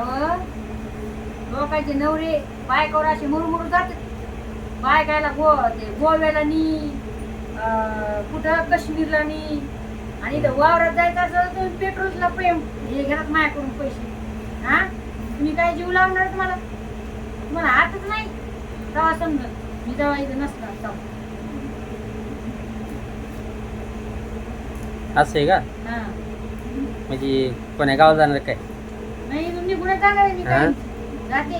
अहो लोकांचे नवरे बायकावर असे मुरमुर जातात. बायकायला गो ते गोव्याला नी अं, कुठं काश्मीरला नी. आणि इथं वावरात जायचं असं तुम्ही पेट्रोलला पे हे घरात माझ्याकडून पैसे. हा? तुम्ही काय जीव लावणार तुम्हाला? तुम्हाला हातच नाही. तेव्हा समजत मी जेव्हा इथं नसणार तेव्हा असं आहे का? हा. म्हणजे कोण्या गावाला जाणार काय? नाही तुम्ही जाणार मी जाते.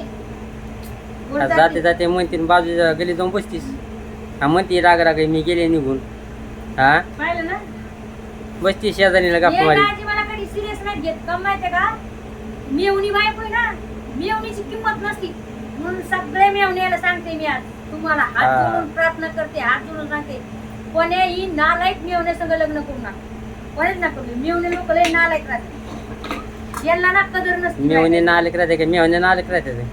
आज जाते जाते म्हणते न बाजूच्या गली जाऊन बसतीस. हा म्हणते राग राग मी गेले निघून. हा? पाहिलं ना? बसती शेजारीला गप्पा हे मारी दाजी मला कधी सिरियस नाही घेत. का माहितीये का? मेवणी बायको आहे ना मेवणीची किंमत नसती. म्हणून सगळे मेवण्याला सांगते मी आज. तुम्हाला हात हा. जोडून प्रार्थना करते हात जोडून सांगते. कोण्याही नालायक मेवण्या संग लग्न करू नका. कोणीच ना करू. मेवणे लोक लय नालायक राहते यांना ना कदर नसते मेवणे नालेक राहते का? मेवणे नालेक राहते ते.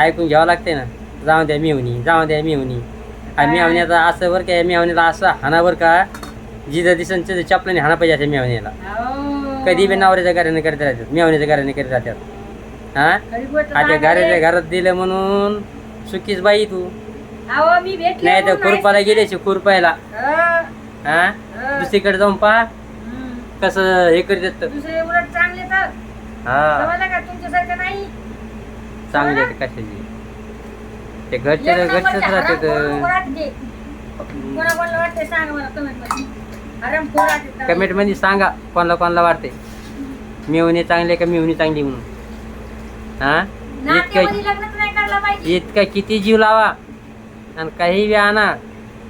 ऐकून घ्यावं लागते ना. जाऊ द्या मेवणी जाऊ द्या मेवणी आणि मेवण्याचा असं बरं का मेवण्याला असं हाना बरं का? जिथं दिसन तिथं चपलाने हाना पाहिजे असं मेवण्याला. कधी बी नवऱ्याच्या घराने करत राहतात. मेवण्याच्या घराने करत राहतात. हा? घरी गोष्ट आता घराच्या. घरात दिलं म्हणून सुखीच बाई तू. अहो मी भेटले नाही तर म्हणून खुरपाला खुरपायला. अं, हा. दुसरीकडे जाऊन पहा. हम्म. कसं हे करतात दुसरे उलट चांगले तर हा. समजलं का तुमच्यासारखं नाही? चांगले आहेत कशाचे? ते घरचे एक घरचेच नंबरचे हरामखोर. कोणाकोणाला वाटते सांगा मला कमेंटमध्ये. हरामखोर वाटते. कमेंटमध्ये सांगा कोणाला कोणाला वाटते. मिळवणी चांगली का मिळवणी चांगली म्हणून? हा? नात्यामध्ये इतकं लग्नच नाही करायला पाहिजे. इतका किती जीव लावा. आणि काही बी आणा.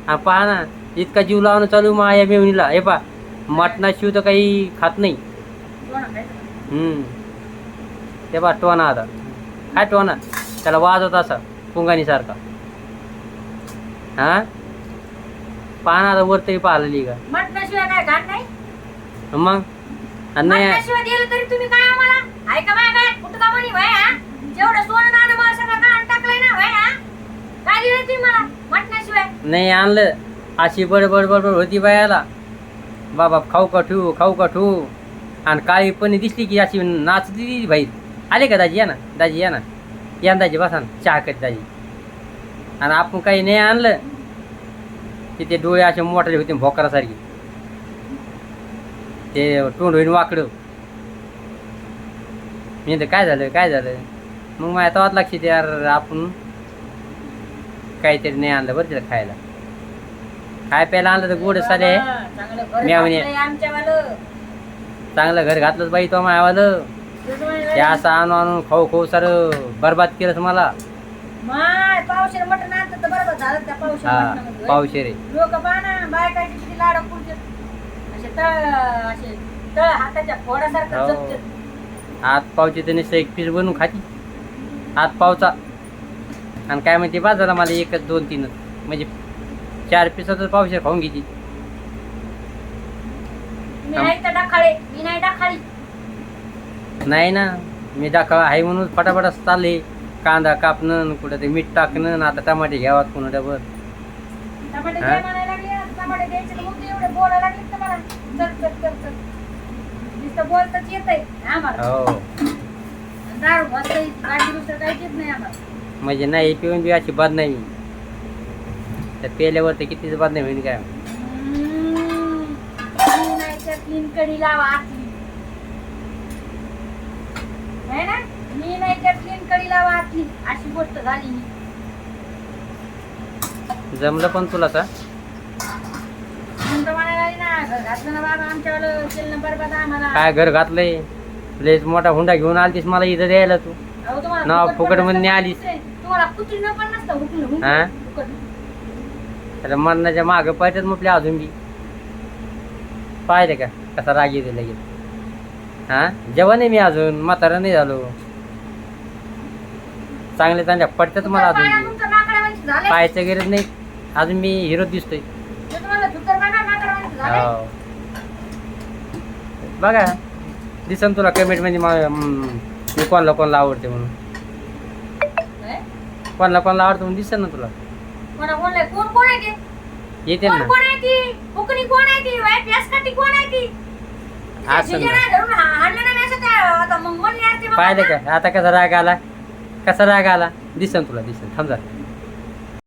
हा पहा ना. इतका जीव लावणं चालू मा या मिळवणीला हे पा मटणाशिव तर काही खात नाही. कोणा काय? हम्म. ते बा टोना आता. काय टोना? त्याला वाजवत असा पुंगानीसारखा हा? पाहना आता वर तरी पाहिलेली का? काय नाही? मग? आणि नाही मटणाशिवाय दिलं तरी तुम्ही काय आम्हाला? ऐका माय काय कुठं का म्हणी भाई हा? जेवढं सोनं नाणं मला सगळं गहाण टाकलंय ना भाई हा? काय दिलं तुम्ही मला मटणाशिवाय? नाही आणलं. अशी बडबड बडबड होती बायाला बाबा खाऊ का ठेवू खाऊ का ठेवू? आणि काळी पण दिसली की अशी नाचती ती बाई. आले का दाजी? या ना. दाजी या ना. या ना दाजी बसा ना. चहा करते दाजी. आणि आपण काही नाही आणलं. की ते डोळे असे मोठाले होते भोकरासारखे. ते तोंड होईन वाकडं. मी तर काय झालं? काय झालं? मग माझ्या तवात लक्ष येते यार आपण काहीतरी नाही आणलं बरं तिला खायला. खाय प्यायला आणलं तर गोड. घातलंय आमच्यावालं. चांगलं घर घातलंच बाई तो मायावालं. तसं म्हणे ते असं आणून आणून खाऊ खाऊ सारं बरबाद केलंच मला. माय पावशेर मटण आणतं तर बरोबर झालं त्या पावशेर हा पावशेरे लोक पाना बायकाचे किती लाड पुरते असे तळ असे तळ हाताच्या फोडासारखं हो. हात पावचे त्याने एक पीस बनवून खाती. हात पावचा. आणि काय म्हणते बा झाला मला एकच दोन तीनच म्हणजे चार पिसाचं पावशेर खाऊन घ्यायची मी नाही तर डाखाळे मी नाही डाखाळी. नाही ना. मी दाखवा आहे म्हणून फटाफट चालले. कांदा कापणं कुठं ते मीठ टाकणं आणि आता टमाटे घ्यावात कोणा डबर टमाटे? द्या म्हणायला लागले टमाटे द्यायचे तर मग ते एवढे बोलायला लागले तर मला. चल चल चल चल. नुसतं बोलताच येत आहे. आम्हाला. हो. आणि दारू मस्त बाकी दुसरं काहीच येत नाही आम्हाला. म्हणजे नाही पिऊन बी अशी बद नाही तर पेल्यावर तर कितीच बद नाही होईल काय? हम्म. मी नाही तर तीन कडी लावा आतली है ना मी नाही तर तीन आतली अशी गोष्ट झाली. जमलं पण तुला का? म्हणतो म्हणायला लागली ना घर घातलं ना बाबा आमच्यावालं केलं ना बरबाद आम्हाला. काय घर घातलंय? लयच मोठा हुंडा घेऊन आलतीस मला इथं द्यायला तू. अहो, तुम्हाला नाव फुकट फुकट पण मध्ये नसतं आलीस. हुकलं. तुम्हाला कुत्रीनं पण नसतं हुकलं हुकलं. हा? फुकट. तर मरणाच्या मागं पाहिजेत मग आपल्या अजून बी. पाहिले का? कसा राग येते लगेच. हा? जेवण आहे मी अजून. म्हातारा नाही झालो. चांगले चांगल्या पडतात मला अजून. पाहायचं गरज नाही. अजून मी हिरो दिसतोय. हो. बघा. दिसन तुला कमेंटमध्ये मा- कोणाला कोणाला आवडते म्हणून. काय? कोणाला कोणाला आवडतं म्हणून दिसन ना तुला. कोणा? कोण कोण? येते कोण ना कोण कोण कोण पाहिलं? का? आता कसा राग आला? कसा राग आला? दिसन तुला दिसन. थांब जा